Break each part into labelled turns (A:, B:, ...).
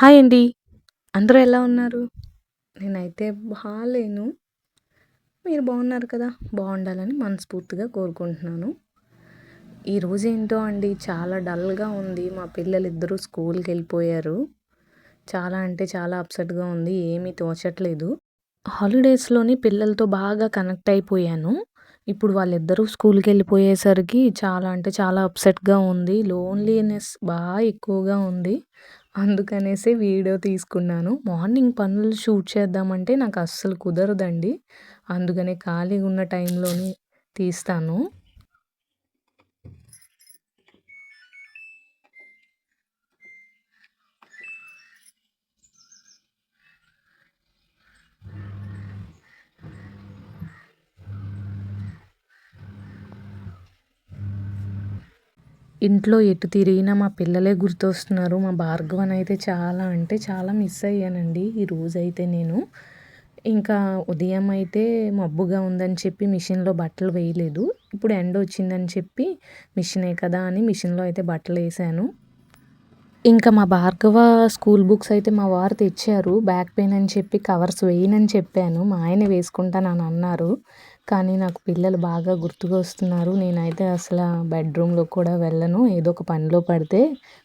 A: Hi అండి. అందరూ ఎలా ఉన్నారు? నేనైతే బాగాలేను. మీరు బాగున్నారు కదా? బాగుండాలని మనస్ఫూర్తిగా కోరుకుంటున్నాను. ఈరోజు ఏంటో అండి చాలా డల్గా ఉంది. మా పిల్లలు ఇద్దరూ స్కూల్కి వెళ్ళిపోయారు. చాలా అంటే చాలా అప్సెట్గా ఉంది. ఏమీ తోచట్లేదు. హాలిడేస్లోని పిల్లలతో బాగా కనెక్ట్ అయిపోయాను. ఇప్పుడు వాళ్ళిద్దరూ స్కూల్కి వెళ్ళిపోయేసరికి చాలా అంటే చాలా అప్సెట్గా ఉంది. లోన్లీనెస్ బాగా ఎక్కువగా ఉంది. అందుకనేసి వీడియో తీసుకున్నాను. మార్నింగ్ పనులు షూట్ చేద్దామంటే నాకు అస్సలు కుదరదండి. అందుకనే ఖాళీగా ఉన్న టైంలోనే తీస్తాను. ఇంట్లో ఎటు తిరిగినా మా పిల్లలే గుర్తొస్తున్నారు. మా భార్గవన్ అయితే చాలా అంటే చాలా మిస్ అయ్యానండి ఈ రోజైతే నేను. ఇంకా ఉదయం అయితే మబ్బుగా ఉందని చెప్పి మిషన్లో బట్టలు వేయలేదు. ఇప్పుడు ఎండ వచ్చిందని చెప్పి మిషనే కదా అని మిషన్లో అయితే బట్టలు వేసాను ఇంకా మా భార్గవ స్కూల్ బుక్స్ అయితే మా వారు తెచ్చారు. బ్యాక్ పెయిన్ అని చెప్పి కవర్స్ వేయనని చెప్పాను. మా ఆయన వేసుకుంటానని అన్నారు. కానీ నాకు పిల్లలు బాగా గుర్తుకు వస్తున్నారు. నేనైతే అసలు బెడ్రూమ్లో కూడా వెళ్ళను. ఏదో ఒక పనిలో పడితే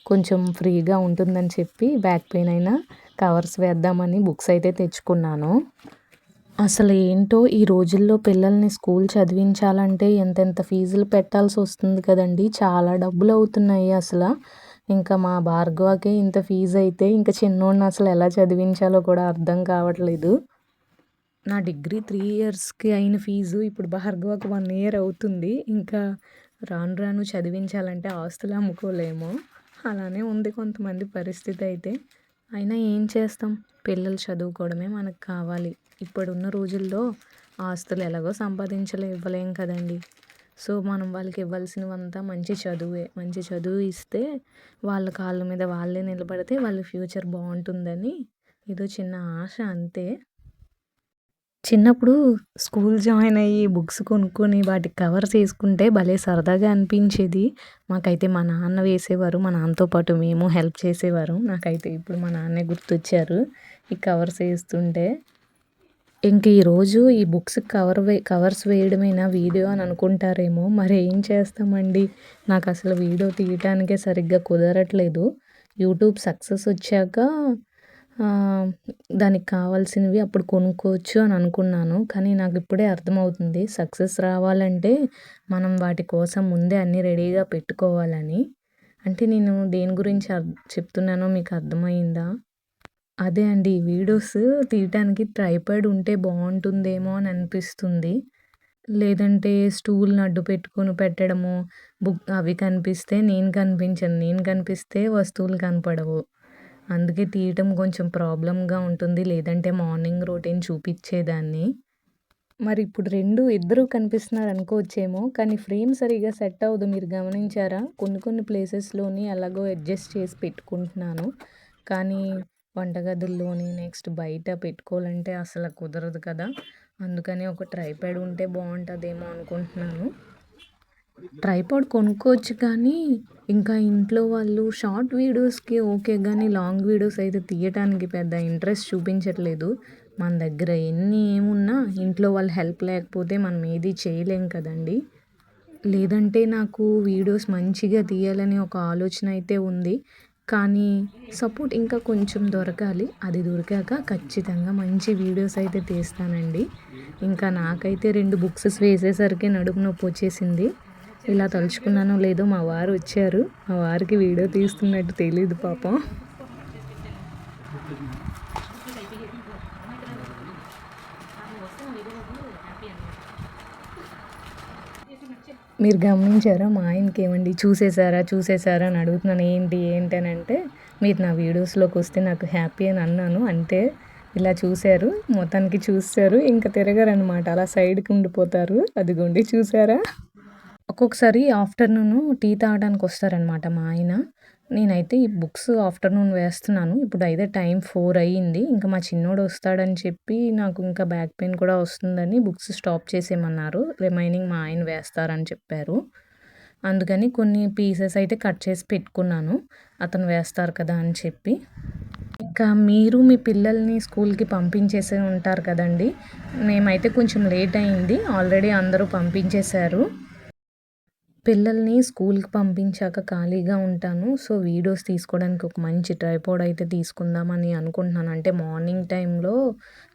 A: కొంచెం ఫ్రీగా ఉంటుందని చెప్పి బ్యాక్ పెయిన్ అయినా కవర్స్ వేద్దామని బుక్స్ అయితే తెచ్చుకున్నాను. అసలు ఏంటో ఈ రోజుల్లో పిల్లల్ని స్కూల్ చదివించాలంటే ఎంతెంత ఫీజులు పెట్టాల్సి వస్తుంది కదండి. చాలా డబ్బులు అవుతున్నాయి అసలు. ఇంకా మా భార్గవకే ఇంత ఫీజు అయితే ఇంకా చిన్నోడిని అసలు ఎలా చదివించాలో కూడా అర్థం కావట్లేదు. నా డిగ్రీ త్రీ ఇయర్స్కి అయిన ఫీజు ఇప్పుడు భార్గవకు వన్ ఇయర్ అవుతుంది. ఇంకా రాను రాను చదివించాలంటే ఆస్తులు అమ్ముకోలేము. అలానే ఉంది కొంతమంది పరిస్థితి అయితే. అయినా ఏం చేస్తాం? పిల్లలు చదువుకోవడమే మనకు కావాలి. ఇప్పుడున్న రోజుల్లో ఆస్తులు ఎలాగో సంపాదించలే ఇవ్వలేం కదండి. సో మనం వాళ్ళకి ఇవ్వాల్సినవంతా మంచి చదువే. మంచి చదువు ఇస్తే వాళ్ళ కాళ్ళ మీద వాళ్ళే నిలబడితే వాళ్ళ ఫ్యూచర్ బాగుంటుందని. ఇదో చిన్న ఆశ అంతే. చిన్నప్పుడు స్కూల్ జాయిన్ అయ్యి బుక్స్ కొనుక్కొని వాటికి కవర్స్ వేసుకుంటే భలే సరదాగా అనిపించేది. మాకైతే మా నాన్న వేసేవారు మా నాన్నతో పాటు మేము హెల్ప్ చేసేవారు. నాకైతే ఇప్పుడు మా నాన్నే గుర్తొచ్చారు ఈ కవర్స్ వేస్తుంటే. ఇంక ఈరోజు ఈ బుక్స్ కవర్ వే కవర్స్ వేయడమేనా వీడియో అని అనుకుంటారేమో. మరి ఏం చేస్తామండి? నాకు అసలు వీడియో తీయటానికే సరిగ్గా కుదరట్లేదు. యూట్యూబ్ సక్సెస్ వచ్చాక దానికి కావాల్సినవి అప్పుడు కొనుక్కోవచ్చు అని అనుకున్నాను. కానీ నాకు ఇప్పుడే అర్థమవుతుంది. సక్సెస్ రావాలంటే మనం వాటి కోసం ముందే అన్నీ రెడీగా పెట్టుకోవాలని. అంటే నేను దేని గురించి చెప్తున్నానో మీకు అర్థమైందా? అదే అండి వీడియోస్ తీయటానికి ట్రైపాడ్ ఉంటే బాగుంటుందేమో అని అనిపిస్తుంది. లేదంటే స్టూల్ని అడ్డు పెట్టుకొని పెట్టడము బుక్ అవి కనిపిస్తే నేను కనిపించను నేను కనిపిస్తే వస్తువులు కనపడవు. అందుకే తీయటం కొంచెం ప్రాబ్లమ్గా ఉంటుంది. లేదంటే మార్నింగ్ రొటీన్ చూపించేదాన్ని. మరి ఇప్పుడు రెండు ఇద్దరు కనిపిస్తున్నారు అనుకోవచ్చేమో కానీ ఫ్రేమ్ సరిగా సెట్ అవ్వదు. మీరు గమనించారా? కొన్ని కొన్ని ప్లేసెస్లోని అలాగో అడ్జస్ట్ చేసి పెట్టుకుంటున్నాను. కానీ వంటగదుల్లోని నెక్స్ట్ బయట పెట్టుకోవాలంటే అసలు కుదరదు కదా. అందుకని ఒక ట్రైప్యాడ్ ఉంటే బాగుంటుందేమో అనుకుంటున్నాను. ట్రైపాడ్ కొనుక్కోవచ్చు కానీ ఇంకా ఇంట్లో వాళ్ళు షార్ట్ వీడియోస్కి ఓకే కానీ లాంగ్ వీడియోస్ అయితే తీయటానికి పెద్ద ఇంట్రెస్ట్ చూపించట్లేదు. మన దగ్గర ఎన్ని ఏమున్నా ఇంట్లో వాళ్ళు హెల్ప్ లేకపోతే మనం ఏది చేయలేం కదండి. లేదంటే నాకు వీడియోస్ మంచిగా తీయాలని ఒక ఆలోచన అయితే ఉంది. కానీ సపోర్ట్ ఇంకా కొంచెం దొరకాలి. అది దొరికాక ఖచ్చితంగా మంచి వీడియోస్ అయితే తీస్తానండి. ఇంకా నాకైతే రెండు బుక్స్ వేసేసరికి నడుము నొప్పి వచ్చేసింది. ఇలా తలుచుకున్నానో లేదో మా వారు వచ్చారు. మా వారికి వీడియో తీస్తున్నట్టు తెలియదు పాపం. మీరు గమనించారా? మా ఆయనకి ఏమండి? చూసేసారా చూసేసారా అని అడుగుతున్నాను. ఏంటి? ఏంటి? అని అంటే మీరు నా వీడియోస్లోకి వస్తే నాకు హ్యాపీ అని అన్నాను. అంటే ఇలా చూశారు. మొత్తానికి చూశారు ఇంకా తిరగరనమాట అలా సైడ్కి ఉండిపోతారు. అదిగోండి చూసారా ఒక్కొక్కసారి ఆఫ్టర్నూను టీ తాగడానికి వస్తారనమాట మా ఆయన. నేనైతే ఈ బుక్స్ ఆఫ్టర్నూన్ వేస్తున్నాను. ఇప్పుడు అయితే టైం ఫోర్ అయ్యింది. ఇంకా మా చిన్నోడు వస్తాడని చెప్పి నాకు ఇంకా బ్యాక్ పెయిన్ కూడా వస్తుందని బుక్స్ స్టాప్ చేసేయమన్నారు. రిమైనింగ్ మా ఆయన వేస్తారని చెప్పారు. అందుకని కొన్ని పీసెస్ అయితే కట్ చేసి పెట్టుకున్నాను. అతను వేస్తారు కదా అని చెప్పి. ఇంకా మీరు మీ పిల్లల్ని స్కూల్కి పంపించేసే ఉంటారు కదండి. మేమైతే కొంచెం లేట్ అయింది ఆల్రెడీ అందరూ పంపించేశారు. పిల్లల్ని స్కూల్కి పంపించాక ఖాళీగా ఉంటాను. సో వీడియోస్ తీసుకోవడానికి ఒక మంచి ట్రైపోడ్ అయితే తీసుకుందామని అనుకుంటున్నాను. అంటే మార్నింగ్ టైంలో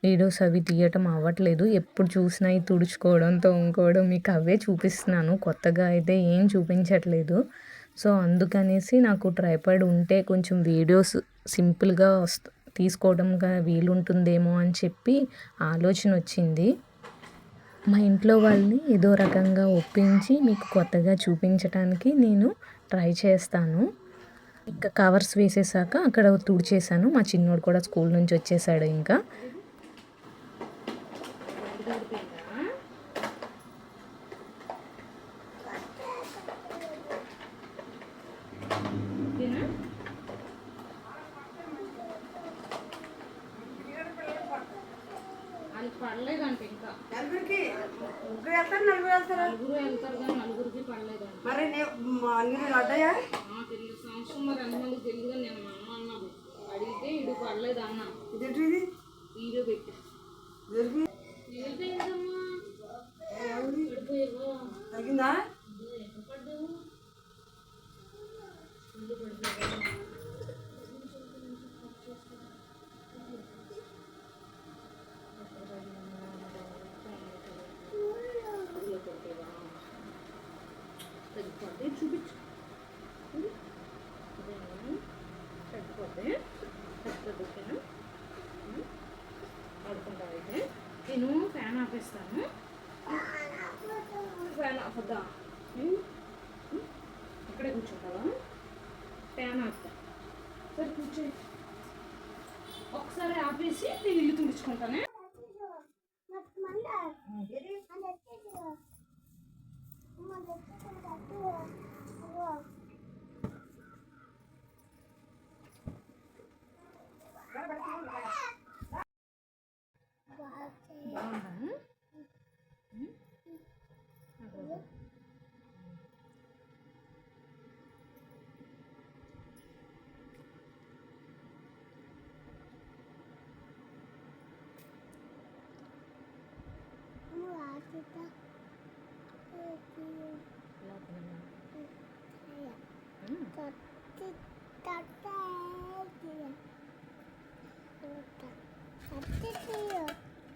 A: వీడియోస్ అవి తీయటం అవ్వట్లేదు. ఎప్పుడు చూసినా ఈ తుడుచుకోవడం తోముకోవడం మీకు అవే చూపిస్తున్నాను. కొత్తగా అయితే ఏం చూపించట్లేదు. సో అందుకనేసి నాకు ట్రైపాడ్ ఉంటే కొంచెం వీడియోస్ సింపుల్గా వస్త తీసుకోవడంగా వీలుంటుందేమో అని చెప్పి ఆలోచన వచ్చింది మా ఇంట్లో వాళ్ళని ఏదో రకంగా ఒప్పించి మీకు కొత్తగా చూపించడానికి నేను ట్రై చేస్తాను. ఇంకా కవర్స్ వేసేసాక అక్కడ తుడిచేసాను మా చిన్నోడు కూడా స్కూల్ నుంచి వచ్చేసాడు ఇంకా
B: పడలేదంట ఇంకా
C: నలుగురికి ముగ్గురు వెళ్తారు? నలుగురు వెళ్తారు
B: కానీ నలుగురికి పడలేదంట
C: మరి నే- మా నీళ్ళు అడ్డాయా?
B: ఆ తెలియదు. సంవత్సరం మరి ఎంతమందికి తెలియదు నేను మా అమ్మ అడిగితే ఇడు పడలేదు అన్న.
C: ఇదేంటి ఇది?
B: వీడియో పెట్టి. పడిపోయావా
C: తగ్గిందా?
B: ఫ్యాన్ అక్కడే ఇక్కడే కూర్చుంటావా ఫ్యాన్ ఆఫ్ సరే కూర్చో ఒకసారి ఆపేసి నేను ఇల్లు తుడుచుకుంటానే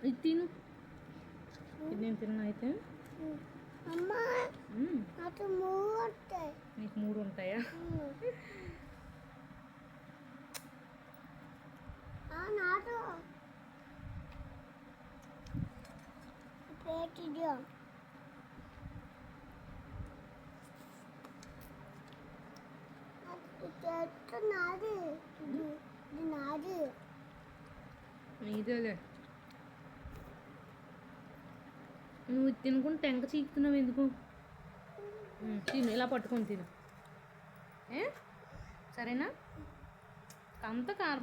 B: ఇది తిను ఇది నేను తిన్నా అయితే
D: అమ్మా
B: మ్మ్.
D: నాకు మూడు వస్తాయి
B: నీకు మూడు ఉంటాయా
D: నాకు పేటిడియో చెట్టు నాది ఇది ఇది నాది
B: ఇదేలే నువ్వు ఇది తినుకుంటే టెంక చీకుతున్నావు ఎందుకు? తిను ఇలా పట్టుకొని తిను. ఏ? సరేనా? అంత కారు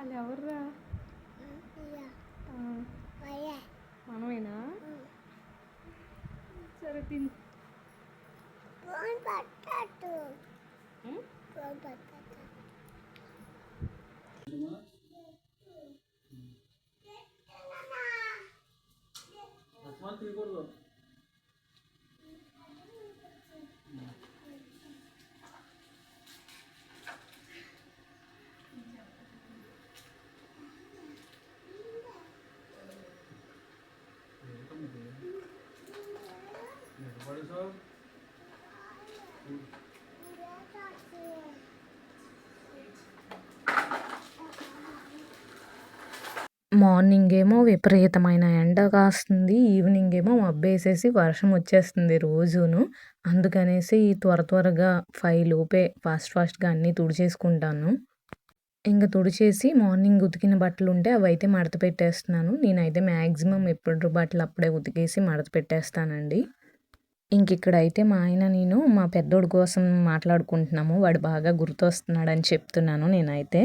B: వాళ్ళు ఎవర్రా? మనమేనా? సరే తిను.
D: పట్టట్టు పట్టట్టు
A: మార్నింగ్ ఏమో విపరీతమైన ఎండ కాస్తుంది ఈవినింగ్ ఏమో మబ్బేసేసి వర్షం వచ్చేస్తుంది రోజును. అందుకనేసి త్వర త్వరగా ఫైవ్ లోపే ఫాస్ట్ ఫాస్ట్గా అన్నీ తుడిచేసుకుంటాను. ఇంకా తుడిచేసి మార్నింగ్ ఉతికిన బట్టలు ఉంటే అవి అయితే మడత పెట్టేస్తున్నాను. నేనైతే మ్యాక్సిమం ఎప్పుడు బట్టలు అప్పుడే ఉతికేసి మడత పెట్టేస్తానండి. ఇంక ఇక్కడైతే మా ఆయన నేను మా పెద్దోడి కోసం మాట్లాడుకుంటున్నాము. వాడు బాగా గుర్తొస్తున్నాడని చెప్తున్నాను నేనైతే.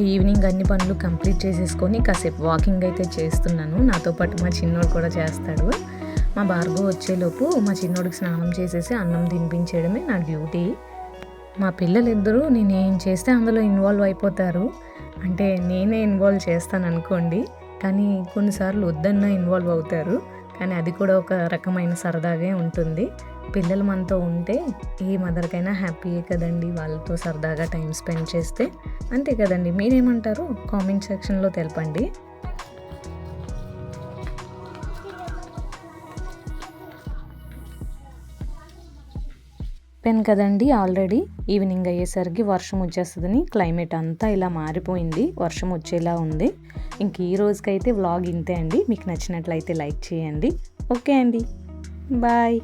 A: ఇంకా ఈవినింగ్ అన్ని పనులు కంప్లీట్ చేసేసుకొని కాసేపు వాకింగ్ అయితే చేస్తున్నాను. నాతో పాటు మా చిన్నోడు కూడా చేస్తాడు. మా భార్గవ్ వచ్చేలోపు మా చిన్నోడికి స్నానం చేసేసి అన్నం తినిపించేయడమే నా డ్యూటీ. మా పిల్లలిద్దరూ నేను ఏం చేస్తే అందులో ఇన్వాల్వ్ అయిపోతారు. అంటే నేనే ఇన్వాల్వ్ చేస్తాను అనుకోండి కానీ కొన్నిసార్లు వద్దన్న ఇన్వాల్వ్ అవుతారు. కానీ అది కూడా ఒక రకమైన సరదాగే ఉంటుంది. పిల్లలు మనతో ఉంటే ఏ మదర్కైనా హ్యాపీయే కదండి వాళ్ళతో సరదాగా టైం స్పెండ్ చేస్తే. అంతే కదండి మీరేమంటారు? కామెంట్ సెక్షన్లో తెలపండి. పెన్ కదండి ఆల్రెడీ ఈవినింగ్ అయ్యేసరికి వర్షం వచ్చేస్తుందని క్లైమేట్ అంతా ఇలా మారిపోయింది వర్షం వచ్చేలా ఉంది. ఇంక ఈ రోజుకైతే వ్లాగ్ ఇంతే అండి మీకు నచ్చినట్లయితే లైక్ చేయండి. ఓకే అండి బాయ్.